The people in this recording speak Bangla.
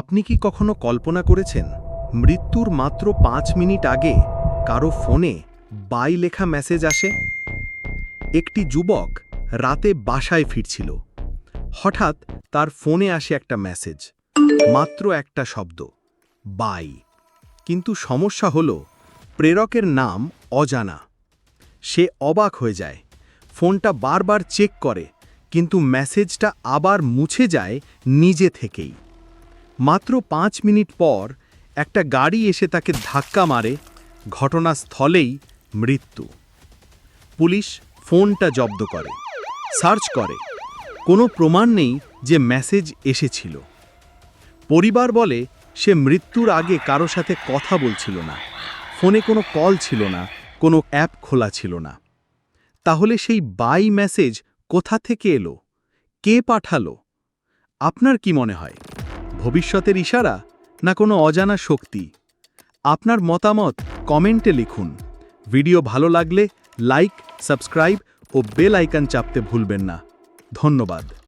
আপনি কি কখনো কল্পনা করেছেন, মৃত্যুর মাত্র পাঁচ মিনিট আগে কারও ফোনে বাই লেখা মেসেজ আসে? একটি যুবক রাতে বাসায় ফিরছিল। হঠাৎ তার ফোনে আসে একটা মেসেজ, মাত্র একটা শব্দ, বাই। কিন্তু সমস্যা হল, প্রেরকের নাম অজানা। সে অবাক হয়ে যায়, ফোনটা বারবার চেক করে, কিন্তু মেসেজটা আবার মুছে যায় নিজে থেকেই। মাত্র পাঁচ মিনিট পর একটা গাড়ি এসে তাকে ধাক্কা মারে, ঘটনাস্থলেই মৃত্যু। পুলিশ ফোনটা জব্দ করে, সার্চ করে। কোনো প্রমাণ নেই যে মেসেজ এসেছিল। পরিবার বলে সে মৃত্যুর আগে কারও সাথে কথা বলছিল না, ফোনে কোনো কল ছিল না, কোনো অ্যাপ খোলা ছিল না। তাহলে সেই বাই মেসেজ কোথা থেকে এলো? কে পাঠালো? আপনার কি মনে হয়? ভবিষ্যতের ইশারা না কোনো অজানা শক্তি? আপনার মতামত কমেন্টে লিখুন। ভিডিও ভালো লাগলে লাইক, সাবস্ক্রাইব ও বেল আইকন চাপতে ভুলবেন না। ধন্যবাদ।